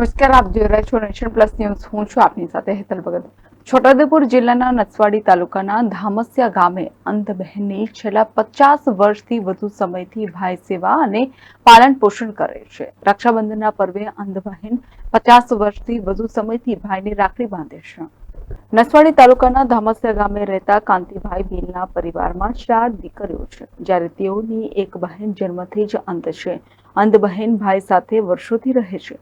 નમસ્કાર, આપ જોઈ રહ્યા છો નેશન પ્લસ ન્યૂઝ. હું છું આપની સાથે હેતલ ભગત. છોટાઉદેપુર જિલ્લાના નસવાડી તાલુકાના ધામસિયા ગામે અંધ છેલ્લા પચાસ વર્ષથી વધુ સમયથી ભાઈ સેવા અને પાલન પોષણ કરે છે. રક્ષાબંધનના પર્વે અંધ પચાસ વર્ષથી વધુ સમયથી ભાઈને રાખડી બાંધે છે. નસવાડી તાલુકાના ધામસિયા ગામે રહેતા કાંતિભાઈ ભીલના પરિવારમાં ચાર દીકરીઓ છે. જ્યારે તેઓની એક બહેન જન્મથી જ અંધ છે. અંધ બહેન ભાઈ સાથે વર્ષોથી રહે છે.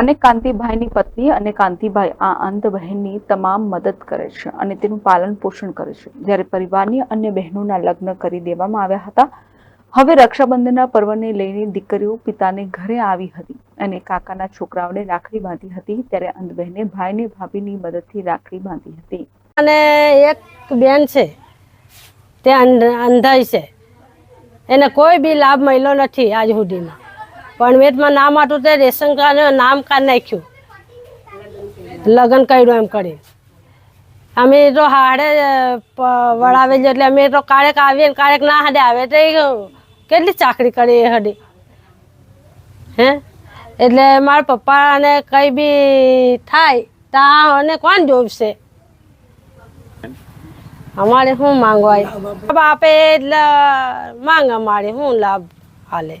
અને કાંતિભાઈની પત્ની અને કાંતિભાઈ આ અંધ બહેનની તમામ મદદ કરે છે અને તેનું પાલન પોષણ કરે છે. જ્યારે પરિવારની અન્ય બહેનોના લગ્ન કરી દેવામાં આવ્યા હતા, હવે રક્ષાબંધનના પર્વને લઈને દીકરીઓ પિતાને ઘરે આવી હતી અને કાકાના છોકરાઓને રાખડી બાંધી હતી, ત્યારે અંધ બહેને ભાઈને ભાભીની મદદથી રાખડી બાંધી હતી. અને એક બેન છે, તે અંધાઈ છે. એને કોઈ બી લાભ મળ્યો નથી આજ સુધીમાં. પણ મેટમાં નામ હતું તે રેશન કાર્ડ, નામ કાર્ડ નાખ્યું. લગ્ન કર્યું એમ કરી. અમે તો હાડે વળાવે છે એટલે અમે તો કારેક આવીએ ને કાળેક ના હાડે આવે તો એ કેટલી ચાકરી કરી એ હડી? હે? એટલે મારા પપ્પાને કંઈ બી થાય ત્યાં અને કોણ જોવશે? અમારે શું માંગવાય બાપે એટલે માંગ અમારે, શું લાભ હાલે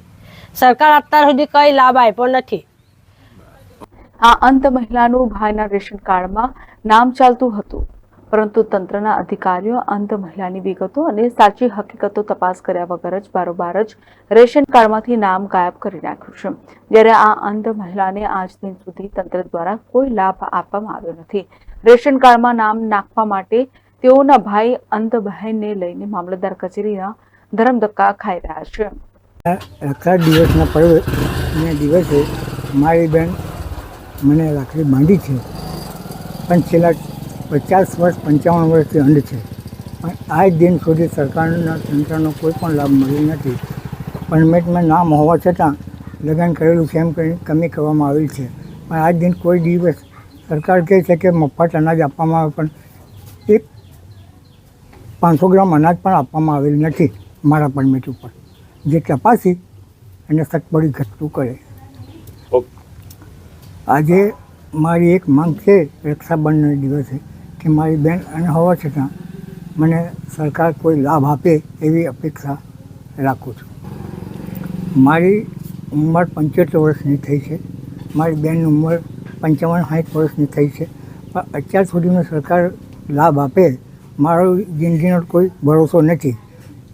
સરકાર અત્યાર સુધી કઈ લાભ આપ્યો નથી. આ અંત મહિલાનું ભાઈના રેશન કાર્ડમાં નામ ચાલતું હતું, પરંતુ તંત્રના અધિકારીઓ અંત મહિલાની વિગતો અને સાચી હકીકતો તપાસ કર્યા વગર જ બારોબાર જ રેશન કાર્ડમાંથી નામ ગાયબ કરી નાખ્યું છે. જ્યારે આ અંધ મહિલાને આજ દિન સુધી તંત્ર દ્વારા કોઈ લાભ આપવામાં આવ્યો નથી. રેશન કાર્ડમાં નામ નાખવા માટે તેઓના ભાઈ અંધ બહેનને લઈને મામલતદાર કચેરીના ધરમધક્કા ખાઈ રહ્યા છે. આખા દિવસના પર્વના દિવસે મારી બેન મને રાખડી બાંધી છે. પણ છેલ્લા પચાસ વર્ષ, પંચાવન વર્ષથી અંધ છે. પણ આજ દિન સુધી સરકારના તંત્રનો કોઈ પણ લાભ મળ્યો નથી. પરમેન્ટમાં નામ હોવા છતાં લગ્ન કરેલું છે એમ કરીને કમી કરવામાં આવેલ છે. પણ આજ દિન કોઈ દિવસ સરકાર કહે છે કે મફત અનાજ આપવામાં આવે, પણ એક પાંચસો ગ્રામ અનાજ પણ આપવામાં આવેલ નથી મારા પરમિટ ઉપર. જે તપાસી અને સટપડી ઘટતું કરે. આજે મારી એક માંગ છે રક્ષાબંધન દિવસે કે મારી બેન અને હોવા છતાં મને સરકાર કોઈ લાભ આપે એવી અપેક્ષા રાખું છું. મારી ઉંમર પંચોતેર વર્ષની થઈ છે. મારી બેનની ઉંમર પંચાવન સાઠ વર્ષની થઈ છે. પણ અત્યાર સુધીમાં સરકાર લાભ આપે મારો જિંદગીનો કોઈ ભરોસો નથી.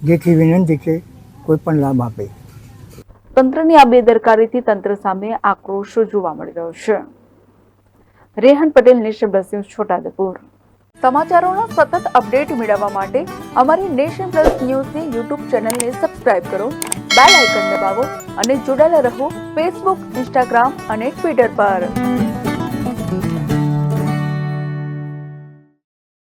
જેથી વિનંતી છે કોઈ પણ લાભ આપે. તંત્રની આ બેદરકારીથી તંત્ર સામે આક્રોશ જોવા મળી રહ્યો છે. Rehan Patel, nation plus news, Chhota Udepur. સમાચારોના સતત અપડેટ મેળવવા માટે અમારી નેશન પ્લસ ન્યૂઝની યુટ્યુબ ચેનલને સબસ્ક્રાઇબ કરો, બેલ આઇકન દબાવો અને જોડાયેલા રહો ફેસબુક, ઇન્સ્ટાગ્રામ અને ટ્વિટર પર.